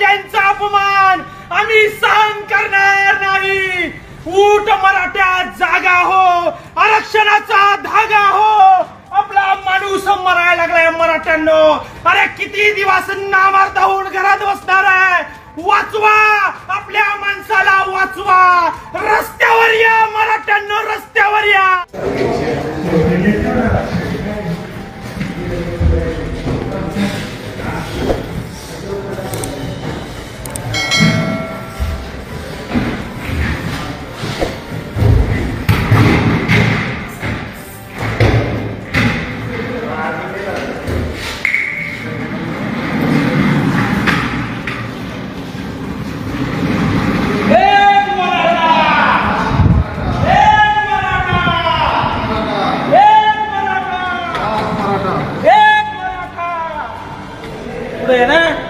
राजांचा अपमान आम्ही सहन करणार नाही. ऊट मराठ्या जागा हो आरक्षणाचा धागा हो. आपला माणूस मरायला लागलाय मराठ्यांनो. अरे किती दिवस नामार्थ होऊन घरात बसणार आहे? वाचवा आपल्या माणसाला वाचवा. रस्त्यावर या मराठ्यांनो रस्त्यावर या. there.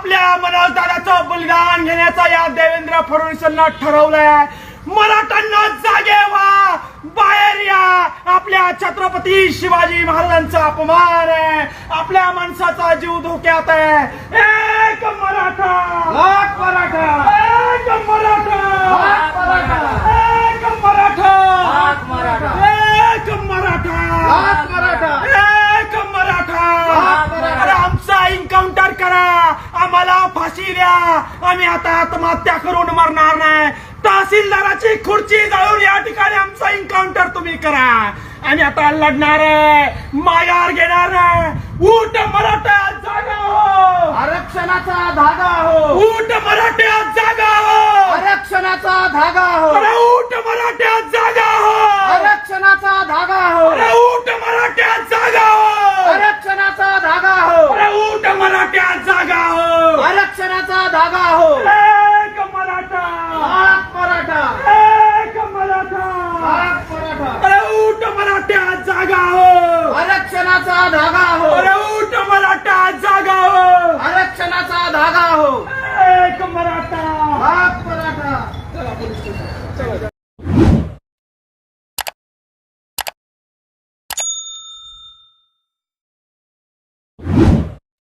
आपल्या मनोज दादाचं बलिदान घेण्याचा या देवेंद्र फडणवीसांना ठरवलंय. मराठ्यांना जागे वा बाहेर या. आपल्या छत्रपती शिवाजी महाराजांचा अपमान आहे. आपल्या माणसाचा जीव धोक्यात आहे. एक मराठा. मराठा. द्या आम्ही आता आत्महत्या करून मरणार नाही. तहसीलदाराची खुर्ची जाळून या ठिकाणी आमचा एन्काउंटर तुम्ही करा. आणि आता लढणार आहे. माघार घेणार आहे. ऊट मराठा जागा हो. आरक्षणाचा धागा हो. ऊट मराठ्या जागा हो. आरक्षणाचा धागा हो. अरे ऊट मराठ्या जागा हो. आरक्षणाचा धागा हो. अरे ऊट